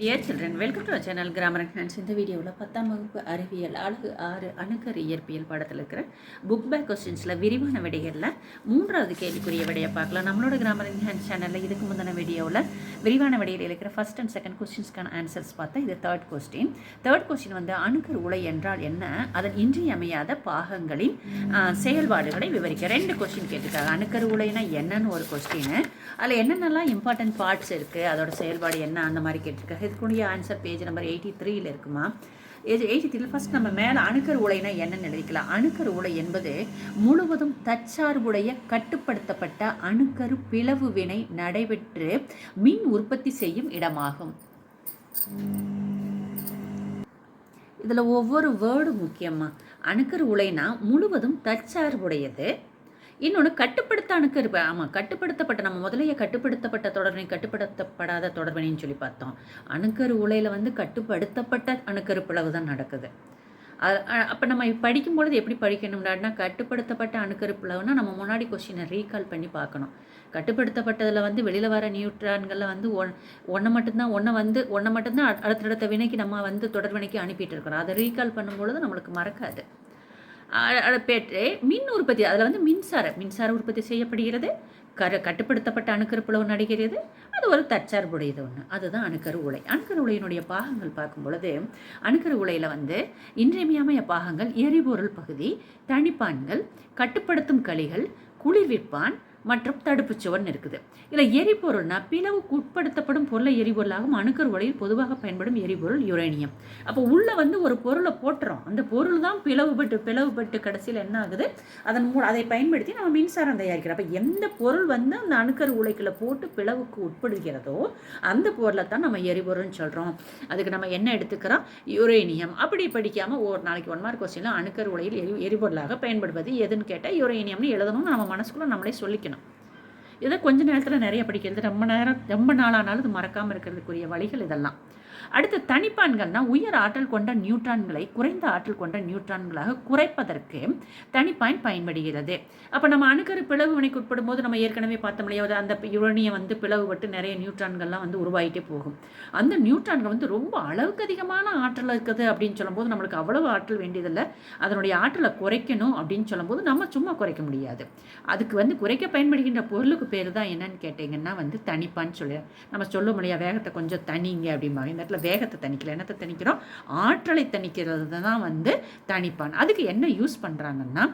Dear children welcome to channel grammar and hands இந்த வீடியோவில் பத்தாம் வகுப்பு அறிவியல் அழகு ஆறு அணுக்கரு இயற்பியல் பாடத்தில் இருக்கிற புக் பேக் கொஸ்டின்ஸில் விரிவான விடைகளில் மூன்றாவது கேள்விக்குரிய விடையை பார்க்கலாம். நம்மளோட கிராமர் அண்ட் ஹேண்ட்ஸ் சேனலில் இதுக்கு முந்தின வீடியோவில் விரிவான விடையில் இருக்கிற ஃபர்ஸ்ட் அண்ட் செகண்ட் கொஸ்டின்ஸ்க்கான ஆன்சர்ஸ் பார்த்தா இது தேர்ட் கொஸ்டின் தேர்ட் கொஸ்டின் வந்து அணுக்கரு உலை என்றால் என்ன? அதன் இன்றியமையாத பாகங்களின் செயல்பாடுகளை விவரிக்க. ரெண்டு கொஸ்டின் கேட்டிருக்காங்க. அணுக்கரு உலைனா என்னன்னு ஒரு கொஸ்டின் அதில் என்னென்னலாம் இம்பார்ட்டன்ட் பார்ட்ஸ் இருக்குது அதோட செயல்பாடு என்ன? அந்த மாதிரி கேட்டிருக்காங்க. இதுக்குரிய ஆன்சர் பேஜ் நம்பர் எயிட்டி த்ரீல இருக்குமா? இது எயிட்டி த்ரீல ஃபஸ்ட் நம்ம மேலே அணுக்கர் உலைனா என்னன்னு எழுதிக்கலாம். அணுக்கரு உலை என்பது முழுவதும் தற்சார்புடைய கட்டுப்படுத்தப்பட்ட அணுக்கரு பிளவு வினை நடைபெற்று மின் உற்பத்தி செய்யும் இடமாகும். இதில் ஒவ்வொரு வேர்டும் முக்கியமாக அணுக்கரு உலைனா முழுவதும் தற்சார்புடையது இன்னொன்று கட்டுப்படுத்த அணுக்கருப்பு ஆமாம் கட்டுப்படுத்தப்பட்ட நம்ம முதலையே கட்டுப்படுத்தப்பட்ட தொடர்பினை கட்டுப்படுத்தப்படாத தொடர்பினைன்னு சொல்லி பார்த்தோம். அணுக்கரு உலையில் வந்து கட்டுப்படுத்தப்பட்ட அணுக்கரு பிளவு தான் நடக்குது அப்போ நம்ம படிக்கும் பொழுது எப்படி படிக்கணும்னா கட்டுப்படுத்தப்பட்ட அணுக்கரு பிளவுனா நம்ம முன்னாடி கொஸ்டினை ரீகால் பண்ணி பார்க்கணும். கட்டுப்படுத்தப்பட்டதில் வந்து வெளியில் வர நியூட்ரான்களில் வந்து ஒன் ஒன்றை மட்டும்தான் ஒன்றை வந்து ஒன்றை மட்டும்தான் அடுத்தடுத்த வினைக்கு நம்ம வந்து தொடர்வினைக்கு அனுப்பிட்டு இருக்கிறோம். அதை ரீகால் பண்ணும்பொழுது நம்மளுக்கு மறக்காது. அ- மின் உற்பத்தி அதில் வந்து மின்சார மின்சார உற்பத்தி செய்யப்படுகிறது. கரு கட்டுப்படுத்தப்பட்ட அணுக்கரு பிளவு அது ஒரு தற்சார்புடையது ஒன்று அதுதான் அணுக்கரு உலை. அணுக்கரு உலையினுடைய பாகங்கள் பார்க்கும் பொழுது அணுக்கரு உலையில் வந்து இன்றியமையாமைய பாகங்கள் எரிபொருள் பகுதி தனிப்பான்கள் கட்டுப்படுத்தும் களிகள் குளிர்விப்பான் மற்றும் தடுப்புச் சுவர்னு இருக்குது இதில் எரிபொருள்னா பிளவுக்கு உட்படுத்தப்படும் பொருளை எரிபொருளாகவும் அணுக்கரு உலையில் பொதுவாக பயன்படும் எரிபொருள் யுரேனியம். அப்போ உள்ளே வந்து ஒரு பொருளை போட்டுறோம். அந்த பொருள் தான் பிளவுபட்டு பிளவுபட்டு கடைசியில் என்ன ஆகுது? அதன் மூ அதை பயன்படுத்தி நம்ம மின்சாரம் தயாரிக்கிறோம். அப்போ எந்த பொருள் வந்து அந்த அணுக்கரு உலைக்குள்ள போட்டு பிளவுக்கு உட்படுகிறதோ அந்த பொருளை தான் நம்ம எரிபொருள்னு சொல்கிறோம் அதுக்கு நம்ம என்ன எடுத்துக்கிறோம்? யுரேனியம். அப்படி படிக்காமல் ஒரு நாளைக்கு ஒன் மார்க் கொஸ்டினில் அணுக்கர் உலையில் எரி எரிபொருளாக பயன்படுவது எதுன்னு கேட்டால் யுரேனியம்னு எழுதணும்னு நம்ம மனசுக்குள்ளே நம்மளே சொல்லிக்கணும். இதை கொஞ்ச நேரத்தில் நிறைய படிக்கிறது ரொம்ப நேரம் ரொம்ப நாளானாலும் இது மறக்காமல் இருக்கிறதுக்குரிய வழிகள் இதெல்லாம். அடுத்து தனிப்பான்கள்னா உயர் ஆற்றல் கொண்ட நியூட்ரான்களை குறைந்த ஆற்றல் கொண்ட நியூட்ரான்களாக குறைப்பதற்கு தனிப்பான் பயன்படுகிறது. அப்போ நம்ம அணுக்கரு பிளவு வினைக்கு உட்படும் போது நம்ம ஏற்கனவே பார்த்தோம் இல்லையா? அது அந்த யுரேனியம் வந்து பிளவுபட்டு நிறைய நியூட்ரான்கள்லாம் வந்து உருவாகிட்டே போகும். அந்த நியூட்ரான்கள் வந்து ரொம்ப அளவுக்கு அதிகமான ஆற்றல் இருக்குது அப்படின்னு சொல்லும்போது நம்மளுக்கு அவ்வளவு ஆற்றல் வேண்டியதில்லை. அதனுடைய ஆற்றலை குறைக்கணும் அப்படின்னு சொல்லும்போது நம்ம சும்மா குறைக்க முடியாது. அதுக்கு வந்து குறைக்க பயன்படுகின்ற பொருளுக்கு பேர் தான் என்னன்னு கேட்டிங்கன்னா வந்து தனிப்பான்னு சொல்லி நம்ம சொல்ல முடியாது வேகத்தை கொஞ்சம் தனிங்க அப்படிம்பாங்க. இந்த இடத்துல வேகத்தை தணிக்கலை என்னத்தை தணிக்கிறோம். ஆற்றலை தணிக்கிறது தான் வந்து தனிப்பான் அதுக்கு என்ன யூஸ் பண்ணுறாங்கன்னா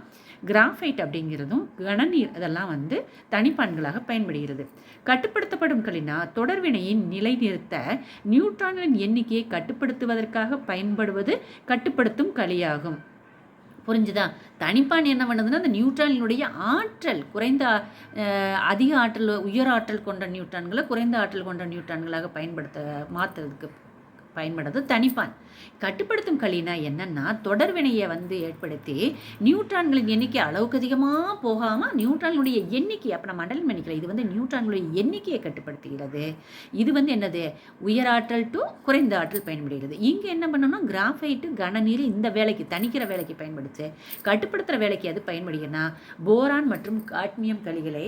கிராஃபைட் அப்படிங்கிறதும் கணநீர் இதெல்லாம் வந்து தனிப்பான்களாக பயன்படுகிறது. கட்டுப்படுத்தப்படும் களினா தொடர்வினையின் நிலைநிறுத்த நியூட்ரான்களின் எண்ணிக்கையை கட்டுப்படுத்துவதற்காக பயன்படுவது கட்டுப்படுத்தும் களியாகும் புரிஞ்சுதா? தனிப்பான் என்ன பண்ணுதுன்னா அந்த நியூட்ரானினுடைய ஆற்றல் குறைந்த அதிக ஆற்றல் உயர் ஆற்றல் கொண்ட நியூட்ரான்களை குறைந்த ஆற்றல் கொண்ட நியூட்ரான்களாக பயன்படுத்த மாற்றுறதுக்கு பயன்படுறது தனிப்பான். கட்டுப்படுத்தும் கலினா என்னன்னா தொடர்வினையை வந்து ஏற்படுத்தி நியூட்ரான்களின் எண்ணிக்கை அளவுக்கு அதிகமாக போகாமல் நியூட்ரான்களுடைய எண்ணிக்கை அப்போ நம்ம மண்டலம் பண்ணிக்கலாம். இது வந்து நியூட்ரான்களுடைய எண்ணிக்கையை கட்டுப்படுத்துகிறது. இது வந்து என்னது? உயர் ஆற்றல் டு குறைந்த ஆற்றல் பயன்படுகிறது. இங்கே என்ன பண்ணணும்னா கிராஃபைட்டு கனநீர் இந்த வேலைக்கு தணிக்கிற வேலைக்கு பயன்படுத்து கட்டுப்படுத்துகிற வேலைக்கு அது பயன்படுகிறதுனா போரான் மற்றும் காட்மியம் களிகளை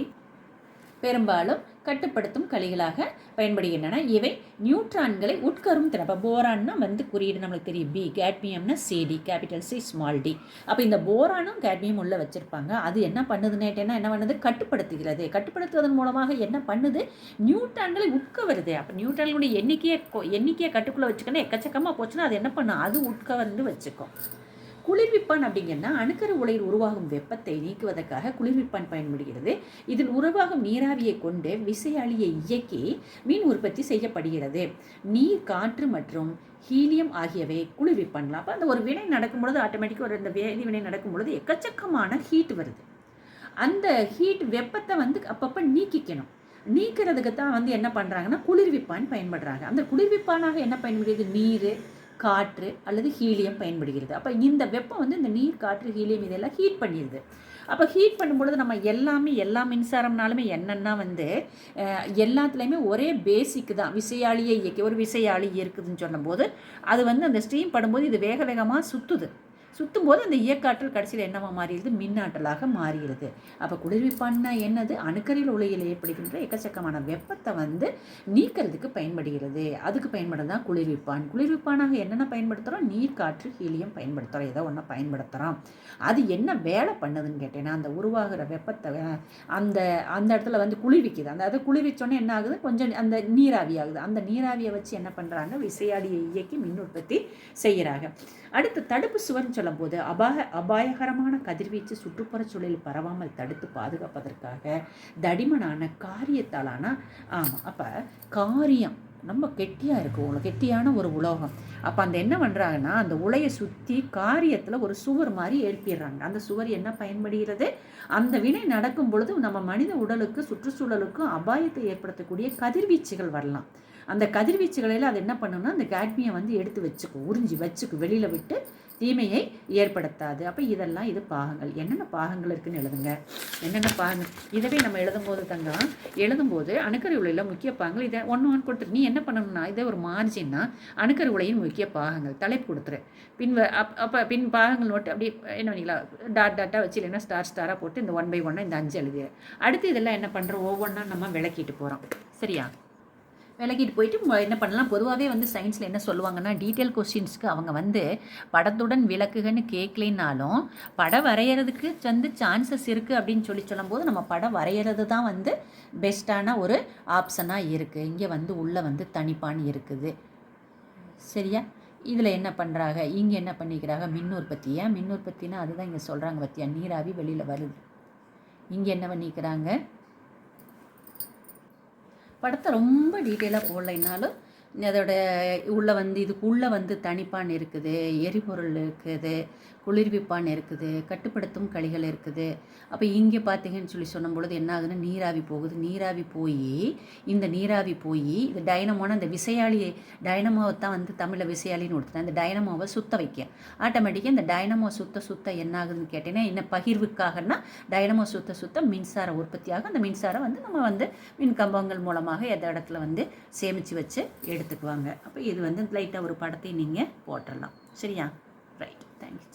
பெரும்பாலும் கட்டுப்படுத்தும் களிகளாக பயன்படுகின்றன. இவை நியூட்ரான்களை உட்கரும் திறன் இப்போ போரான்னா வந்து குறியீடு நம்மளுக்கு தெரியும். B கேட்மியம்னா CD capital C small D அப்போ இந்த போரானும் கேட்மியம் உள்ளே வச்சுருப்பாங்க. அது என்ன பண்ணுதுன்னேட்டேன்னா என்ன பண்ணுது? கட்டுப்படுத்துகிறது. கட்டுப்படுத்துவதன் மூலமாக என்ன பண்ணுது? நியூட்ரான்களை உட்க வருது. அப்போ நியூட்ரான்களுடைய எண்ணிக்கையை கொ- எண்ணிக்கையை கட்டுக்குள்ளே வச்சுக்கணும் எக்கச்சக்கமாக போச்சுன்னா அது என்ன பண்ணும்? அது உட்க வந்து வச்சுக்கும். குளிர்விப்பான் அப்படிங்கன்னா அணுக்கரு உலையில் உருவாகும் வெப்பத்தை நீக்குவதற்காக குளிர்விப்பான் பயன்படுகிறது. இதில் உருவாகும் நீராவியை கொண்டு விசையாழியை இயக்கி மீன் உற்பத்தி செய்யப்படுகிறது. நீர் காற்று மற்றும் ஹீலியம் ஆகியவை குளிர்விப்பான்லாம் அப்போ அந்த ஒரு வினை நடக்கும் பொழுது ஆட்டோமேட்டிக்காக ஒரு இந்த வேதி வினை நடக்கும்பொழுது எக்கச்சக்கமான ஹீட் வருது. அந்த ஹீட் வெப்பத்தை வந்து அப்பப்போ நீக்கிக்கணும். நீக்கிறதுக்கு தான் வந்து என்ன பண்ணுறாங்கன்னா குளிர்விப்பான் பயன்படுறாங்க. அந்த குளிர்விப்பானாக என்ன பயன்படுகிறது? நீர் காற்று அல்லது ஹீலியம் பயன்படுகிறது. அப்போ இந்த வெப்பம் வந்து இந்த நீர் காற்று ஹீலியம் இதெல்லாம் ஹீட் பண்ணிடுது. அப்போ ஹீட் பண்ணும்பொழுது நம்ம எல்லாமே எல்லா மின்சாரம்னாலுமே என்னென்னா வந்து எல்லாத்துலேயுமே ஒரே பேசிக்கு தான். விசையாளியை இயக்கி ஒரு விசையாளி இருக்குதுன்னு சொல்லும்போது அது வந்து அந்த ஸ்ட்ரீம் படும்போது இது வேக வேகமாக சுற்றுது சுற்றும் போது அந்த இயக்காற்றல் கடைசியில் என்னவா மாறிடுது? மின்னாற்றலாக மாறுகிறது அப்போ குளிர்விப்பான்னா என்னது? அணுக்கரில் உலையில் ஏற்படுகின்ற எக்கச்சக்கமான வெப்பத்தை வந்து நீக்கிறதுக்கு பயன்படுகிறது. அதுக்கு பயன்படுறது தான் குளிர்விப்பான். குளிர்விப்பானாக என்னென்ன பயன்படுத்துகிறோம் நீர் காற்று ஹீலியம் பயன்படுத்துகிறோம் ஏதோ ஒன்று பயன்படுத்துகிறோம் அது என்ன வேலை பண்ணுதுன்னு கேட்டேன்னா அந்த உருவாகிற வெப்பத்தை அந்த அந்த இடத்துல வந்து குளிர்விக்குது. அந்த அதை குளிர்விச்சோன்னே என்ன ஆகுது? கொஞ்சம் அந்த நீராவி ஆகுது. அந்த நீராவியை வச்சு என்ன பண்ணுறாங்க விசையாடியை இயக்கி மின் உற்பத்தி செய்கிறாங்க அடுத்து தடுப்பு சுவர்னு சொல்லும்போது அபாய அபாயகரமான கதிர்வீச்சு சுற்றுப்புறச் சூழலில் பரவாமல் தடுத்து பாதுகாப்பதற்காக தடிமனான காரியத்தாலான ஆமாம் அப்போ காரியம் ரொம்ப கெட்டியாக இருக்கும் உலக கெட்டியான ஒரு உலோகம். அப்போ அந்த என்ன பண்ணுறாங்கன்னா அந்த உலையை சுற்றி காரியத்தில் ஒரு சுவர் மாதிரி எழுப்பிடுறாங்க. அந்த சுவர் என்ன பயன்படுகிறது? அந்த வினை நடக்கும் பொழுது நம்ம மனித உடலுக்கு சுற்றுச்சூழலுக்கும் அபாயத்தை ஏற்படுத்தக்கூடிய கதிர்வீச்சுகள் வரலாம். அந்த கதிர்வீச்சுகளில் அது என்ன பண்ணுன்னா அந்த கேட்மியை வந்து எடுத்து வச்சுக்கும் உறிஞ்சி வச்சுக்கும் வெளியில் விட்டு தீமையை ஏற்படுத்தாது. அப்போ இதெல்லாம் இது பாகங்கள். என்னென்ன பாகங்கள் இருக்குன்னு எழுதுங்க. என்னென்ன பாகங்கள்? இதவே நம்ம எழுதும்போது தங்கம் எழுதும்போது அணுக்கரு உலையில் முக்கிய பாகங்கள் இதை ஒன்று ஒன்று கொடுத்துரு. நீ என்ன பண்ணணும்னா இதை ஒரு மார்ஜின்னா அணுக்கரு உலையின் முக்கிய பாகங்கள். தலைப்பு கொடுத்துரு. பின் அப் அப்போ பின் பாகங்கள் நோட்டு அப்படியே என்ன பண்ணிக்கலாம் டாட் டாட்டாக வச்சு இல்லைன்னா ஸ்டார் ஸ்டாராக போட்டு இந்த ஒன் பை ஒன்னாக இந்த அஞ்சு எழுதி அடுத்து இதெல்லாம் என்ன பண்ணுறோம் ஒவ்வொன்றா நம்ம விளக்கிட்டு போகிறோம் சரியா? விலகிட்டு போயிட்டு என்ன பண்ணலாம்? பொதுவாகவே வந்து சயின்ஸில் என்ன சொல்லுவாங்கன்னா டீட்டெயில் கொஸ்டின்ஸ்க்கு அவங்க வந்து படத்துடன் விளக்குகன்னு கேட்கலினாலும் படம் வரைகிறதுக்கு வந்து சான்சஸ் இருக்குது அப்படின்னு சொல்லி சொல்லும்போது நம்ம படம் வரைகிறது தான் வந்து பெஸ்ட்டான ஒரு ஆப்ஷனாக இருக்குது இங்கே வந்து உள்ளே வந்து தனிப்பான் இருக்குது. சரியா? இதில் என்ன பண்ணுறாங்க இங்கே என்ன பண்ணிக்கிறாங்க? மின் உற்பத்தியை? மின் உற்பத்தினா அதுதான் இங்கே சொல்கிறாங்க பற்றியா நீராவி வெளியில் வருது. இங்கே என்ன பண்ணிக்கிறாங்க? படத்தை ரொம்ப டீட்டெயிலாக போடலைனாலும் அதோட உள்ளே வந்து இதுக்குள்ளே வந்து தனிப்பான் இருக்குது எரிபொருள் இருக்குது குளிர்விப்பான் இருக்குது கட்டுப்படுத்தும் கழிகள் இருக்குது. அப்போ இங்கே பார்த்தீங்கன்னு சொல்லி சொன்னும் பொழுது என்ன ஆகுதுன்னா நீராவி போகுது. நீராவி போய் இந்த நீராவி போய் இது டைனமோனா அந்த விசையாளி டைனமோவை தான் வந்து தமிழில் விசையாளின்னு கொடுத்துட்டேன் அந்த டைனமோவை சுத்த வைக்க. ஆட்டோமேட்டிக்காக இந்த டைனமோ சுத்த சுத்த என்ன ஆகுதுன்னு கேட்டீங்கன்னா என்ன பகிர்வுக்காகனா டைனமோ சுத்த சுத்த மின்சார உற்பத்தியாக அந்த மின்சாரம் வந்து நம்ம வந்து மின் கம்பங்கள் மூலமாக எந்த இடத்துல வந்து சேமித்து வச்சு எடுத்துக்குவாங்க. அப்போ இது வந்து லைட்டாக ஒரு படத்தை நீங்கள் போட்டுடலாம் சரியா? Right thank you